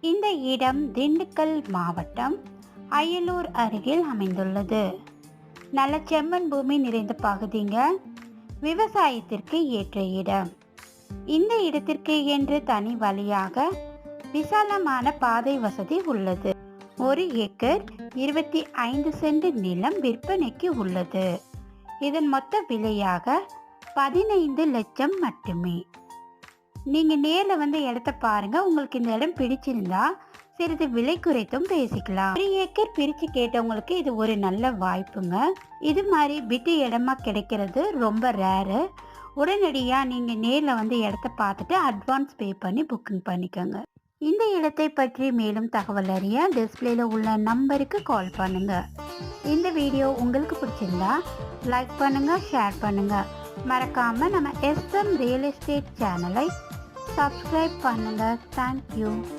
இந்த இடம் திண்டுக்கல் மாவட்டம் அயலூர் அருகில் அமைந்துள்ளது. நல்ல செம்மண் பூமி நிறைந்த பகுதிங்க. விவசாயத்திற்கு ஏற்ற இடம். இந்த இடத்திற்கு என்று தனி வழியாக விசாலமான பாதை வசதி உள்ளது. ஒரு ஏக்கர் இருபத்தி ஐந்து சென்ட் நிலம் விற்பனைக்கு உள்ளது. இதன் மொத்த விலையாக பதினைந்து லட்சம் மட்டுமே. நீங்கள் நேரில் வந்து இடத்த பாருங்க. உங்களுக்கு இந்த இடம் பிடிச்சிருந்தா சிறிது விலை குறைத்தும் பேசிக்கலாம். ஒரு ஏக்கர் பிரித்து கேட்டவங்களுக்கு இது ஒரு நல்ல வாய்ப்புங்க. இது மாதிரி விட்டு இடமா கிடைக்கிறது ரொம்ப ரேரு உடனடியாக நீங்கள் நேரில் வந்து இடத்த பார்த்துட்டு அட்வான்ஸ் பே பண்ணி புக்கிங் பண்ணிக்கோங்க. இந்த இடத்தை பற்றி மேலும் தகவல் அறிய டிஸ்பிளேல உள்ள நம்பருக்கு கால் பண்ணுங்க. இந்த வீடியோ உங்களுக்கு பிடிச்சிருந்தா லைக் பண்ணுங்க ஷேர் பண்ணுங்க. மறக்காம நம்ம எஸ்எம் ரியல் எஸ்டேட் சேனலை சப்ஸ்கிரைப் பண்ணுங்கள் தேங்க்யூ